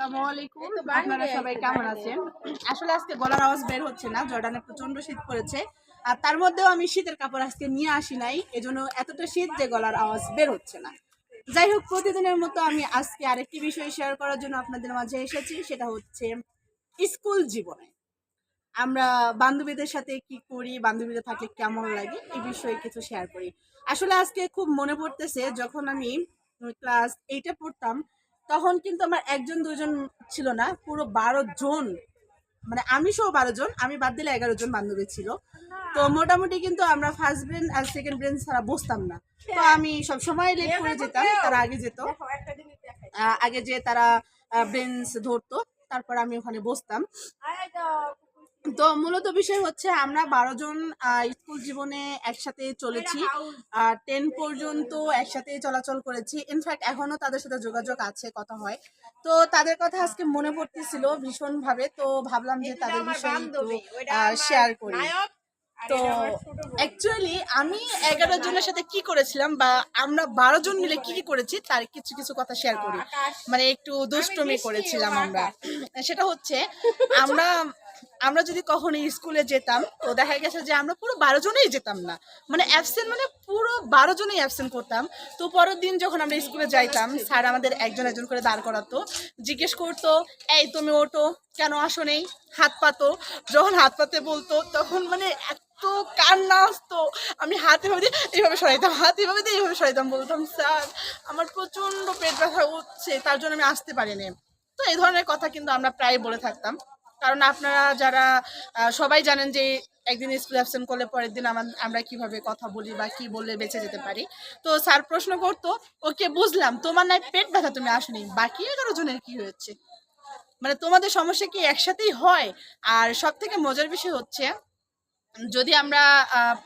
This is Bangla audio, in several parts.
আসসালামু আলাইকুম। আপনারা সবাই কেমন আছেন? আসলে আজকে গলার আওয়াজ বের হচ্ছে না জর্ডানে প্রচণ্ড শীত পড়েছে। আর তার মধ্যেও আমি শীতের কাপড় আজকে নিয়ে আসি নাই এজন্য এতটা শীত যে গলার আওয়াজ বের হচ্ছে না। যাই হোক প্রতিদিনের মতো আমি আজকে আরেকটি বিষয় শেয়ার করার জন্য আপনাদের মাঝে এসেছি সেটা হচ্ছে স্কুল জীবনে। আমরা বান্ধবীদের সাথে কি করি বান্ধবীদের থাকলে কেমন লাগে এই বিষয়ে কিছু শেয়ার করি। আসলে আজকে খুব মনে পড়তেছে যখন আমি ক্লাস এইটে পড়তাম তখন কিন্তু আমার একজন দুজন ছিল না পুরো বারো জন। মানে আমি সহ বারো জন আমি বাদ দিলে এগারো জন বান্ধবী ছিল। তো মোটামুটি কিন্তু আমরা ফার্স্ট ব্রেন আর সেকেন্ড ব্রেন ছাড়া বসতাম না। তো আমি সব সময় লেট করে যেতাম তারা আগে যেত। আগে যে তারা ব্রেঞ্চ ধরতো তারপর আমি ওখানে বসতাম। তো মূলত বিষয় হচ্ছে আমরা বারো জন স্কুল জীবনে একসাথে চলেছি। আর টেন পর্যন্ত একসাথে চলাচল করেছি। ইনফ্যাক্ট এখনও তাদের সাথে যোগাযোগ আছে কথা হয়। তো তাদের কথা আজকে মনে পড়তেছিল ভীষণ ভাবে তো ভাবলাম যে তাদের বিষয়ে শেয়ার করি। তো অ্যাকচুয়ালি আমি এগারো জনের সাথে কি করেছিলাম বা আমরা বারো জন মিলে কি কি করেছি তার কিছু কিছু কথা শেয়ার করি। মানে একটু দুষ্টমি করেছিলাম আমরা। সেটা হচ্ছে আমরা আমরা যদি কখনো স্কুলে যেতাম, তো দেখা গেছে যে আমরা পুরো বারো জনেই যেতাম না। মানে অ্যাবসেন্ট মানে পুরো বারো জনেই অ্যাবসেন্ট করতাম। তো পরের দিন যখন আমরা স্কুলে যাইতাম স্যার আমাদের একজন একজন করে দাঁড় করাতো, জিজ্ঞেস করতো, এই তুমি ওঠো, কেন আসো নেই? হাত পাতো। যখন হাত পাতে বলতো, তখন মানে এত কান্না আসতো। আমি হাত এভাবে দিয়ে এইভাবে সরাইতাম, হাত এভাবে দিয়ে এইভাবে সরাইতাম, বলতাম, স্যার, আমার প্রচণ্ড পেট ব্যথা হচ্ছে, তার জন্য আমি আসতে পারিনি। তো এই ধরনের কথা কিন্তু আমরা প্রায় বলে থাকতাম। কারণ আপনারা যারা সবাই জানেন যে একদিন স্কুল অ্যাবসেন্ট করলে পরের দিন আমার কীভাবে কথা বলি বা কি বললে বেঁচে যেতে পারি। তো স্যার প্রশ্ন করতো ওকে বুঝলাম তোমার নাই পেট ব্যথা তুমি আসনি বাকি এগারো জনের কি হয়েছে? মানে তোমাদের সমস্যা কি একসাথেই হয়? আর সব থেকে মজার বিষয় হচ্ছে যদি আমরা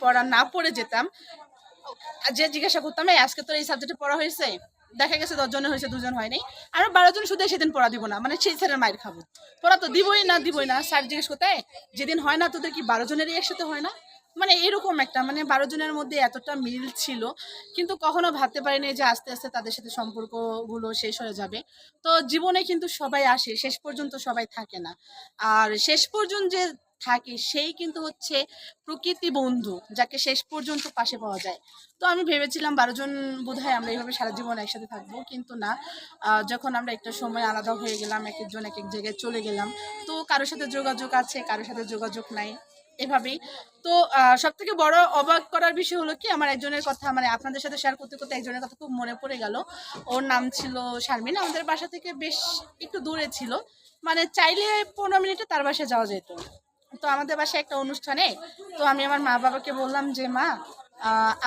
পড়া না পড়ে যেতাম যে জিজ্ঞাসা করতাম "এই, আজকে তোর এই সাবজেক্টে পড়া হয়েছে? দেখা গেছে দশজনে হয়েছে, দুজন হয়নি। আর বারো জন শুধু সেদিন পড়া দিব না মানে সেই স্যারের মায়ের খাব। পড়া তো দিবই না দিবই না। স্যার জিজ্ঞেস করতে যেদিন হয় না তোদের কি বারো জনেরই একসাথে হয় না? মানে এরকম একটা মানে বারো জনের মধ্যে এতটা মিল ছিল, কিন্তু কখনো ভাবতে পারিনি যে আস্তে আস্তে তাদের সাথে সম্পর্কগুলো শেষ হয়ে যাবে। তো জীবনে কিন্তু সবাই আসে, শেষ পর্যন্ত সবাই থাকে না। আর শেষ পর্যন্ত যে থাকে সেই কিন্তু হচ্ছে প্রকৃতি বন্ধু যাকে শেষ পর্যন্ত পাশে পাওয়া যায়। তো আমি ভেবেছিলাম বারো জন বোধ হয় আমরা এইভাবে সারা জীবন একসাথে থাকব, কিন্তু না। যখন আমরা একটা সময় আলাদা হয়ে গেলাম, এক একজন এক এক জায়গায় চলে গেলাম, তো কারোর সাথে যোগাযোগ আছে, কারোর সাথে যোগাযোগ নাই, এভাবেই। তো সব থেকে বড় অবাক করার বিষয় হলো কি, আমার একজনের কথা মানে আপনাদের সাথে শেয়ার করতে করতে একজনের কথা খুব মনে পড়ে গেল। ওর নাম ছিল শারমিন, আমাদের বাসা থেকে বেশ একটু দূরে ছিল। মানে চাইলে পনেরো মিনিটে তার বাসায় যাওয়া যেত। তো আমাদের বাসায় একটা অনুষ্ঠানে, তো আমি আমার মা বাবাকে বললাম যে, মা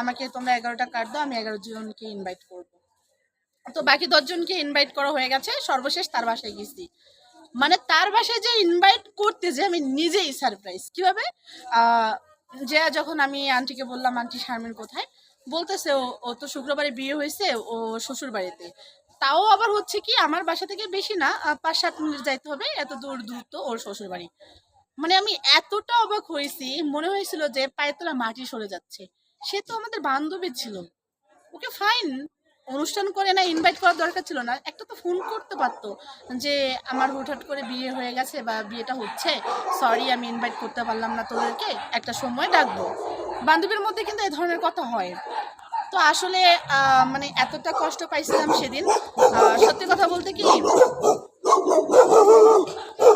আমাকে তোমরা এগারোটা কার্ড দাও, আমি এগারো জনকে ইনভাইট করব। তো বাকি দশজনকে ইনভাইট করা হয়ে গেছে, সর্বশেষ তার বাসায় গেছি। মানে তার বাসায় যে ইনভাইট করতে যে আমি নিজেই সারপ্রাইজ কীভাবে? যে যখন আমি আন্টিকে বললাম, আন্টি শারমিন কোথায়? বলতেছে, ও ও তো শুক্রবারে বিয়ে হয়েছে, ও শ্বশুর বাড়িতে। তাও আবার হচ্ছে কি, আমার বাসা থেকে বেশি না পাঁচ সাত মিনিট যাইতে হবে, এত দূর দূরত্ব ওর শ্বশুর বাড়ি মানে আমি এতটা অবাক হয়েছি, মনে হয়েছিল যে পায়ের তলা মাটি সরে যাচ্ছে। সে তো আমাদের বান্ধবী ছিল। ওকে ফাইন অনুষ্ঠান করে না ইনভাইট করার দরকার ছিল না। একটা তো ফোন করতে পারতো যে আমার হুটহাট করে বিয়ে হয়ে গেছে বা বিয়েটা হচ্ছে সরি আমি ইনভাইট করতে পারলাম না তোদেরকে, একটা সময় ডাকবো। বান্ধবীর মধ্যে কিন্তু এ ধরনের কথা হয়। তো আসলে মানে এতটা কষ্ট পাইছিলাম সেদিন। সত্যি কথা বলতে কি